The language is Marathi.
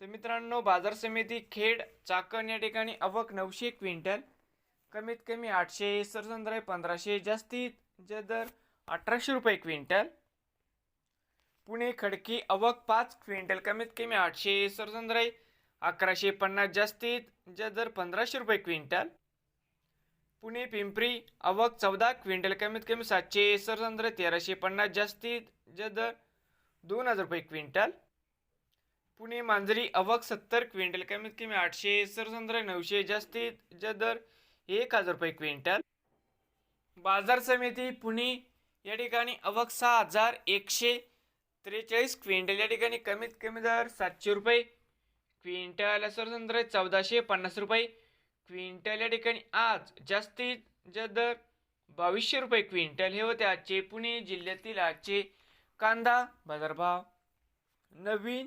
तर मित्रांनो बाजार समिती खेड चाकण या ठिकाणी अवक नऊशे क्विंटल कमीत कमी आठशे सरसंद्राय पंधराशे जास्तीत जे दर अठराशे रुपये क्विंटल. पुणे खडकी अवक पाच क्विंटल कमीत कमी आठशे सरसंद्राई अकराशे पन्नास जास्तीत जे दर पंधराशे रुपये क्विंटल. पुणे पिंपरी अवक चौदा क्विंटल कमीत कमी सातशे सरसंद्र तेराशे पन्नास जास्तीत जे दर दोन हजार रुपये क्विंटल. पुणे मांजरी अवक सत्तर क्विंटल. कमीत कमी आठशे सरसंद्र नऊशे जास्तीत जदर दर एक हजार रुपये क्विंटल. बाजार समिती पुणे या ठिकाणी अवक सहा हजार एकशे त्रेचाळीस क्विंटल. या ठिकाणी कमीत कमी दर सातशे रुपये क्विंटल. सरसंद्र चौदाशे पन्नास रुपये क्विंटल. या ठिकाणी आज जास्तीत जास्त दर बावीसशे रुपये क्विंटल. हे होते आजचे पुणे जिल्ह्यातील आजचे कांदा बाजारभाव. नवीन